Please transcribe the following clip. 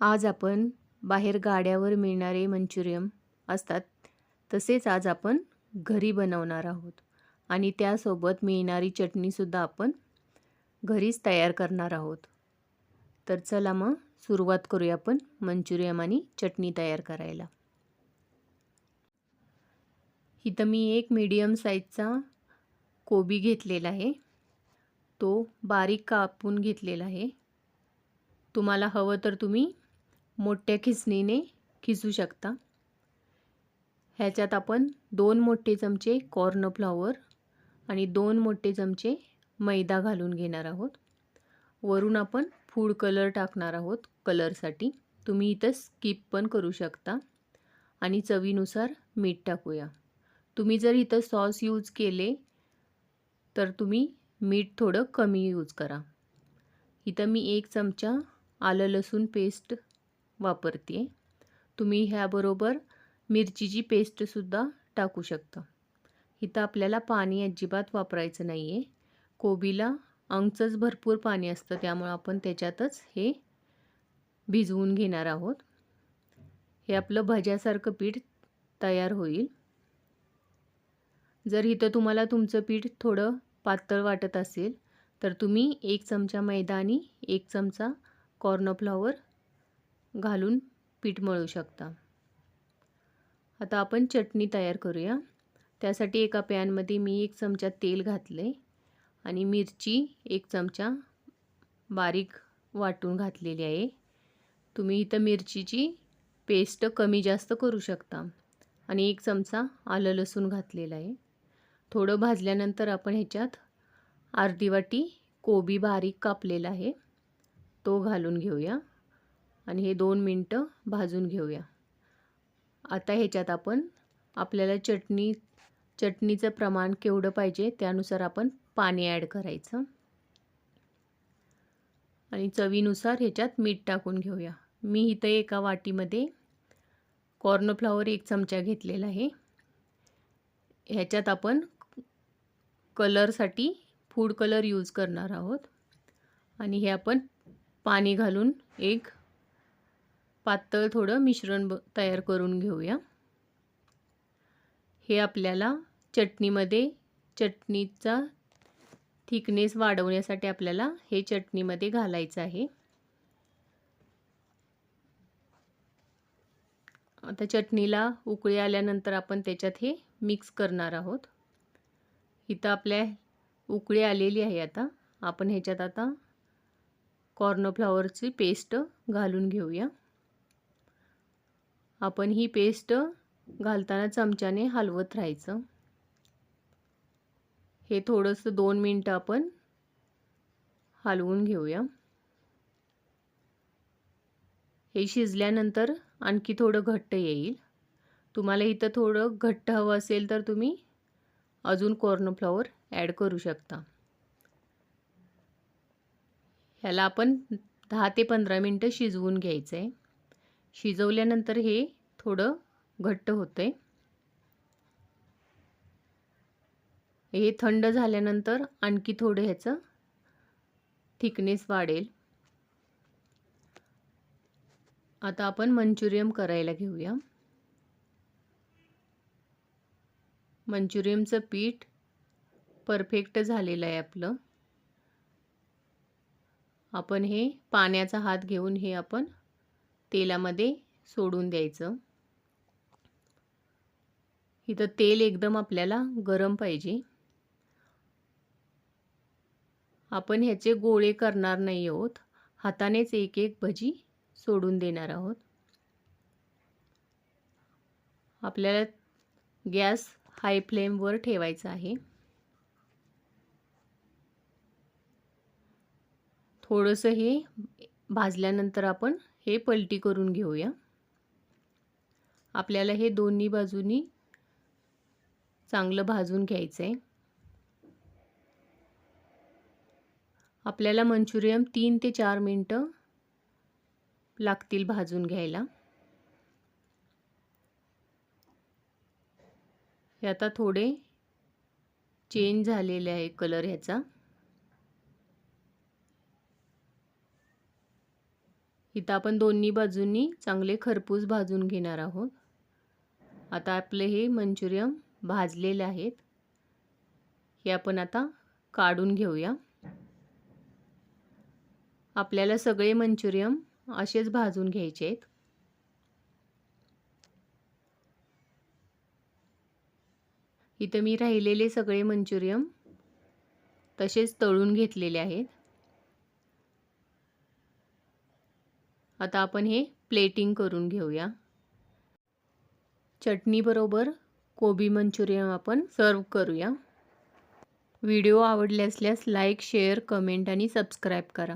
आज आपण बाहेर गाड्यावर मिळणारे मंचुरियम असतात तसेच आज आपण घरी बनवणार आहोत. आणि त्यासोबत मिळणारी चटणीसुद्धा आपण घरीच तयार करणार आहोत. तर चला मग सुरुवात करूया आपण मंचुरियम आणि चटणी तयार करायला. इथं मी एक मीडियम साईजचा कोबी घेतलेला आहे. तो बारीक कापून घेतलेला आहे. तुम्हाला हवं तर तुम्ही मोठ्या खिसणीने खिसू शकता. ह्याच्यात आपण दोन मोठे चमचे कॉर्नफ्लॉवर आणि दोन मोठे चमचे मैदा घालून घेणार आहोत. वरून आपण फूड कलर टाकणार आहोत कलरसाठी तुम्ही इथं स्किप पण करू शकता आणि चवीनुसार मीठ टाकूया. तुम्ही जर इथं सॉस यूज केले तर तुम्ही मीठ थोडं कमी यूज करा. इथं मी एक चमचा आलं लसूण पेस्ट वापरते. तुम्ही ह्याबरोबर मिरचीची पेस्टसुद्धा टाकू शकता. इथं आपल्याला पाणी अजिबात वापरायचं नाही आहे कोबीला अंगचंच भरपूर पाणी असतं त्यामुळं आपण त्याच्यातच हे भिजवून घेणार आहोत. हे आपलं भज्यासारखं पीठ तयार होईल. जर इथं तुम्हाला तुमचं पीठ थोडं पातळ वाटत असेल तर तुम्ही एक चमचा मैदा आणि एक चमचा कॉर्नफ्लॉवर घालून पीठ मळू शकता. आता आपण चटणी तयार करूया. त्यासाठी एका पॅनमध्ये मी एक चमचा तेल घातले आणि मिरची एक चमचा बारीक वाटून घातलेली आहे. तुम्ही इथं मिरचीची पेस्ट कमी जास्त करू शकता आणि एक चमचा आलं लसूण घातलेलं आहे. थोडं भाजल्यानंतर आपण ह्याच्यात अर्धी वाटी कोबी बारीक कापलेला आहे. तो घालून घेऊया. आणि हे दोन मिनटं भाजून घेऊया. आता ह्याच्यात आपण आपल्याला चटणी चटणीचं प्रमाण केवढं पाहिजे त्यानुसार आपण पाणी ॲड करायचं. आणि चवीनुसार ह्याच्यात मीठ टाकून घेऊया. मी इथं एका वाटीमध्ये कॉर्नफ्लॉवर एक चमचा घेतलेला आहे. ह्याच्यात आपण कलरसाठी फूड कलर यूज करणार आहोत. आणि हे आपण पाणी घालून एक पातळ थोडं मिश्रण ब तयार करून घेऊया. हे आपल्याला चटणीमध्ये चटणीचा थिकनेस वाढवण्यासाठी आपल्याला हे चटणीमध्ये घालायचं आहे. आता चटणीला उकळी आल्यानंतर आपण त्याच्यात हे मिक्स करणार आहोत. इथं आपल्या उकळी आलेली आहे आता. आपण ह्याच्यात आता कॉर्नफ्लॉवरची पेस्ट घालून घेऊया. आपण ही पेस्ट घालताना चमच्याने हलवत राहायचं. हे थोडंसं दोन मिनटं आपण हलवून घेऊया. हे शिजल्यानंतर आणखी थोडं घट्ट येईल. तुम्हाला इथं थोडं घट्ट हवं असेल तर तुम्ही अजून कॉर्नफ्लॉवर ॲड करू शकता. ह्याला आपण दहा ते पंधरा मिनटं शिजवून घ्यायचं आहे शिजवल्यानंतर हे थोडं घट्ट होतं आहे हे थंड झाल्यानंतर आणखी थोडं ह्याचं थिकनेस वाढेल. आता आपण मंचुरियम करायला घेऊया. मंचुरियमचं पीठ परफेक्ट झालेलं आहे आपलं. आपण हे पाण्याचा हात घेऊन हे आपण तेलामध्ये सोडून द्यायचं. इथं तेल एकदम आपल्याला गरम पाहिजे. आपण ह्याचे गोळे करणार नाही आहोत. हातानेच एक एक भजी सोडून देणार आहोत. आपल्याला गॅस हाय फ्लेमवर ठेवायचा आहे. थोडंसं हे भाजल्यानंतर आपण हे पलटी करून घेऊया. आपल्याला हे दोन्ही बाजूनी चांगलं भाजून घ्यायचं आहे आपल्याला मंचुरियम तीन ते चार मिनटं लागतील भाजून घ्यायला. हे आता थोडे चेंज झालेले आहे कलर ह्याचा. इथं आपण दोन्ही बाजूंनी चांगले खरपूस भाजून घेणार आहोत. आता आपले हे मंचुरियन भाजलेले आहेत. हे आपण आता काढून घेऊया. आपल्याला सगळे मंचुरियन असेच भाजून घ्यायचे आहेत. इथं मी राहिलेले सगळे मंचुरियन तसेच तळून घेतलेले आहेत. आता आपण हे प्लेटिंग करून घेऊया. चटणीबरोबर कोबी मंचुरियन आपण सर्व करूया. व्हिडिओ आवडले असल्यास लाईक शेअर कमेंट आणि सबस्क्राईब करा.